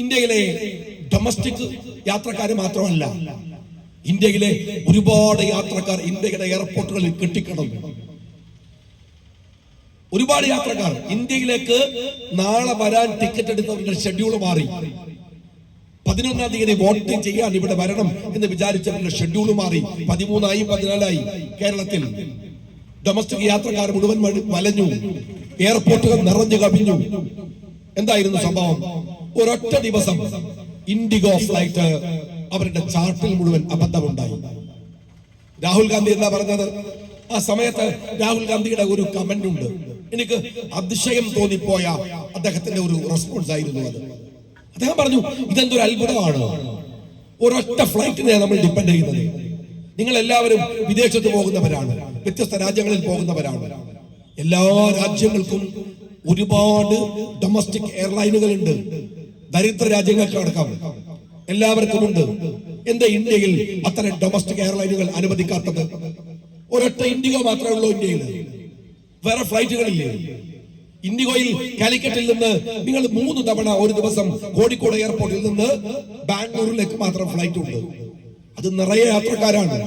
ഇന്ത്യയിലെ ഡൊമസ്റ്റിക് യാത്രക്കാർ മാത്രമല്ല ഇന്ത്യയിലെ ഒരുപാട് യാത്രക്കാർ ഇന്ത്യയുടെ എയർപോർട്ടുകളിൽ കെട്ടിക്കിടന്നു. ഒരുപാട് യാത്രക്കാർ ഇന്ത്യയിലേക്ക് നാളെ വരാൻ ടിക്കറ്റ് എടുത്തവരുടെ ഷെഡ്യൂൾ മാറി. പതിനൊന്നാം തീയതി വോട്ട് ചെയ്യാൻ ഇവിടെ വരണം എന്ന് വിചാരിച്ചവരുടെ ഷെഡ്യൂൾ മാറി. പതിമൂന്നായി പതിനാലായി കേരളത്തിൽ ഡൊമസ്റ്റിക് യാത്രക്കാർ മുഴുവൻ വലഞ്ഞു. എയർപോർട്ടുകൾ നിറഞ്ഞു കവിഞ്ഞു. എന്തായിരുന്നു സംഭവം? ഒരൊറ്റ ദിവസം ഇൻഡിഗോ ഫ്ലൈറ്റ് അവരുടെ ചാർട്ടിൽ മുഴുവൻ അബദ്ധമുണ്ടായി. രാഹുൽ ഗാന്ധി എന്താ പറഞ്ഞത്? ആ സമയത്ത് രാഹുൽ ഗാന്ധിയുടെ ഒരു കമന്റ് ഉണ്ട് എനിക്ക് അതിശയം തോന്നിപ്പോയ അദ്ദേഹത്തിന്റെ ഒരു റെസ്പോൺസ് ആയിരുന്നു അത്. അദ്ദേഹം പറഞ്ഞു ഇതെന്തൊരു അത്ഭുതമാണ്. ഒരൊറ്റ ഫ്ലൈറ്റിനെ നമ്മൾ ഡിപ്പെൻഡ് ചെയ്യുന്നത്. നിങ്ങൾ എല്ലാവരും വിദേശത്ത് പോകുന്നവരാണ് വ്യത്യസ്ത രാജ്യങ്ങളിൽ പോകുന്നവരാണ്. എല്ലാ രാജ്യങ്ങൾക്കും ഒരുപാട് ഡൊമസ്റ്റിക് എയർലൈനുകൾ ഉണ്ട് ദരിദ്ര രാജ്യങ്ങൾക്ക് അടക്കം എല്ലാവർക്കും ഉണ്ട്. എന്റെ ഇന്ത്യയിൽ അത്തരം ഡൊമസ്റ്റിക് എയർലൈനുകൾ അനുവദിക്കാത്തത്? ഒരൊറ്റ ഇൻഡിഗോ മാത്രമേ ഉള്ളൂ ഇന്ത്യയിൽ. വേറെ ഫ്ലൈറ്റുകളില്ലേ? ഇൻഡിഗോയിൽ കാലിക്കറ്റിൽ നിന്ന് നിങ്ങൾ മൂന്ന് തവണ ഒരു ദിവസം കോഴിക്കോട് എയർപോർട്ടിൽ നിന്ന് ബാംഗ്ലൂരിലേക്ക് മാത്രം ഫ്ലൈറ്റ് ഉണ്ട്. അത് നിറയെ യാത്രക്കാരാണ്.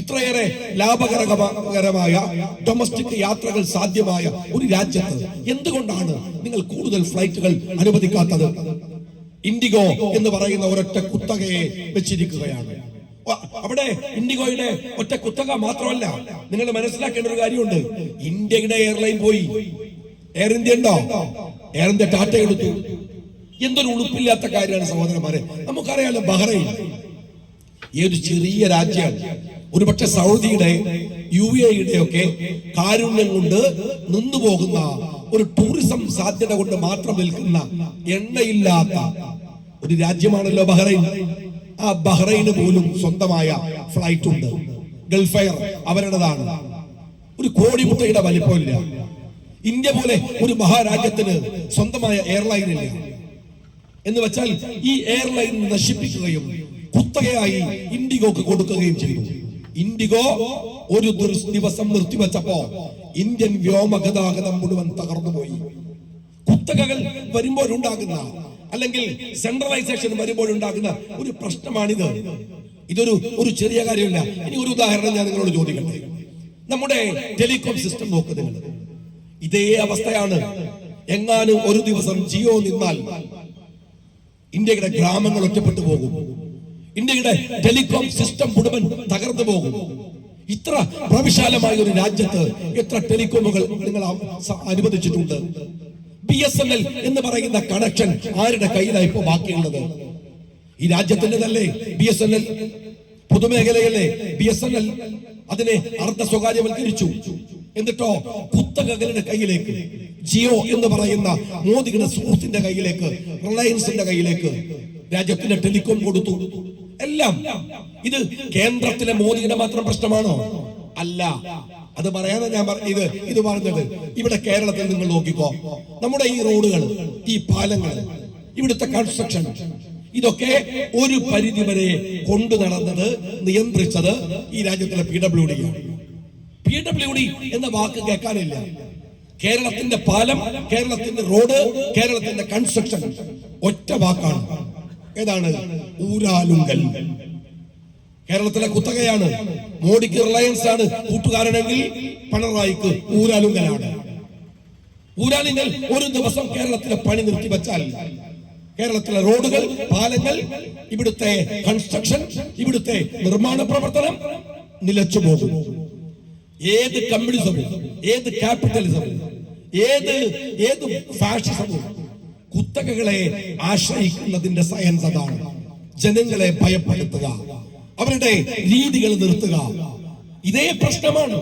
ഇത്രയേറെ ലാഭകരകരമായ ഡൊമസ്റ്റിക് യാത്രകൾ സാധ്യമായ ഒരു രാജ്യത്ത് എന്തുകൊണ്ടാണ് നിങ്ങൾ കൂടുതൽ ഫ്ലൈറ്റുകൾ അനുവദിക്കാത്തത്? ഇൻഡിഗോ എന്ന് പറയുന്ന ഒരൊറ്റ കുത്തകയെ വെച്ചിരിക്കുകയാണ്. അവിടെ ഇൻഡിഗോയുടെ ഒറ്റ കുത്തക മാത്രമല്ല നിങ്ങൾ മനസ്സിലാക്കേണ്ട ഒരു കാര്യമുണ്ട്. ഇന്ത്യയുടെ എയർലൈൻ പോയി. എയർ ഇന്ത്യ ഉണ്ടോ? എയർ ഇന്ത്യ ടാറ്റ എടുത്തു. എന്തൊരു ഉളുപ്പില്ലാത്ത കാര്യമാണ് സഹോദരന്മാരെ. നമുക്കറിയാലോ ബഹ്റൈൻ ഏത് ചെറിയ രാജ്യമാണ്. ഒരുപക്ഷെ സൗദിയുടെ യു എയുടെ ഒക്കെ കാരുണ്യം കൊണ്ട് നിന്നു പോകുന്ന ഒരു ടൂറിസം സാധ്യത കൊണ്ട് മാത്രം നിൽക്കുന്ന എണ്ണയില്ലാത്ത ഒരു രാജ്യമാണല്ലോ ബഹ്റൈൻ. ആ ബഹ്റൈന് പോലും സ്വന്തമായ ഫ്ലൈറ്റ് ഉണ്ട്. ഗൾഫ് എയർ അവരുടേതാണ്. ഒരു കോടിമുട്ടയുടെ വലിപ്പമില്ല. ഇന്ത്യ പോലെ ഒരു മഹാരാജ്യത്തിന് സ്വന്തമായ എയർലൈൻ ഇല്ല. എന്ന് വെച്ചാൽ ഈ എയർലൈൻ നശിപ്പിക്കുകയും കുത്തകയായി ഇൻഡിഗോക്ക് കൊടുക്കുകയും ചെയ്തു. ഇൻഡിഗോ ഒരു ദിവ- ദിവസം നിർത്തിവെച്ചപ്പോ ഇന്ത്യൻ വ്യോമ ഗതാഗതം മുഴുവൻ തകർന്നുപോയി കുത്തകകൾ വരുമ്പോഴുണ്ടാകുന്ന അല്ലെങ്കിൽ സെൻട്രലൈസേഷൻ വരുമ്പോഴുണ്ടാകുന്ന ഒരു പ്രശ്നമാണിത്. ഇതൊരു ഒരു ചെറിയ കാര്യമില്ല. ഇനി ഒരു ഉദാഹരണം ഞാൻ നിങ്ങളോട് ചോദിക്കട്ടെ. നമ്മുടെ ടെലികോം സിസ്റ്റം നോക്ക് നിങ്ങൾ. ഇതേ അവസ്ഥയാണ്. എങ്ങാനും ഒരു ദിവസം ജിയോ നിന്നാൽ ഇന്ത്യയുടെ ഗ്രാമങ്ങൾ ഒറ്റപ്പെട്ടു പോകും. ഇന്ത്യയുടെ ടെലികോം സിസ്റ്റം മുഴുവൻ തകർന്നു പോകും. ഇത്ര പ്രവിശാലമായ ഒരു രാജ്യത്ത് എത്ര ടെലികോമുകൾ നിങ്ങൾ അനുവദിച്ചിട്ടുണ്ട്? ബി എസ് എൻ എൽ എന്ന് പറയുന്ന കണക്ഷൻ ആരുടെ കയ്യിലാണ് ഇപ്പോ ബാക്കിയുള്ളത്? ഈ രാജ്യത്തിന്റെതല്ലേ ബി എസ് എൻ എൽ? പൊതുമേഖലയല്ലേ ബി എസ് എൻ എൽ? അതിനെ അർദ്ധ സ്വകാര്യവൽക്കരിച്ചു. എന്നിട്ടോ കുത്തകകളുടെ കയ്യിലേക്ക് ജിയോ എന്ന് പറയുന്ന മോദിയുടെ സുഹൃത്തിന്റെ കയ്യിലേക്ക് റിലയൻസിന്റെ കയ്യിലേക്ക് രാജ്യത്തിന്റെ ടെലികോം കൊടുത്തു. എല്ലാം ഇത് കേന്ദ്രത്തിലെ മോദിയുടെ മാത്രം പ്രശ്നമാണോ? അല്ല. അത് പറയാതെ ഞാൻ പറഞ്ഞത് ഇത് പറഞ്ഞത്. ഇവിടെ കേരളത്തിൽ നിങ്ങൾ നോക്കിക്കോ. നമ്മുടെ ഈ റോഡുകൾ ഈ പാലങ്ങൾ ഇവിടുത്തെ കൺസ്ട്രക്ഷൻ ഇതൊക്കെ ഒരു പരിധി വരെ കൊണ്ടു നടന്നത് നിയന്ത്രിച്ചത് ഈ രാജ്യത്തിലെ P W D P W D എന്ന വാക്ക് കേൾക്കാനില്ല. കേരളത്തിന്റെ പാലം കേരളത്തിന്റെ റോഡ് കേരളത്തിന്റെ കൺസ്ട്രക്ഷൻ ഒറ്റ വാക്കാണ്. ഏതാണ്? ഊരാലുങ്കൽ കേരളത്തിലെ കുത്തകയാണ്. മോഡിക്ക് റിലയൻസ് ആണ്. കൂട്ടുകാരനെങ്കിൽ പിണറായിക്ക് ഊരാലുങ്കലാണ് ഊരാലുങ്കൽ ഒരു ദിവസം കേരളത്തിലെ പണി നിർത്തിവെച്ചാൽ കേരളത്തിലെ റോഡുകൾ പാലങ്ങൾ ഇവിടുത്തെ കൺസ്ട്രക്ഷൻ ഇവിടുത്തെ നിർമ്മാണ പ്രവർത്തനം നിലച്ചു പോകും. ഏത് കമ്മ്യൂണിസവും ഏത് ക്യാപിറ്റലിസവും ഏത് ഏത് ഫാഷിസവും കുത്തകകളെ ആശ്രയിക്കുന്നതിന്റെ സയൻസ് അതാണ്. ജനങ്ങളെ ഭയപ്പെടുത്തുക. അവരുടെ രീതികൾ നിർത്തുക. ഇതേ പ്രശ്നമാണ്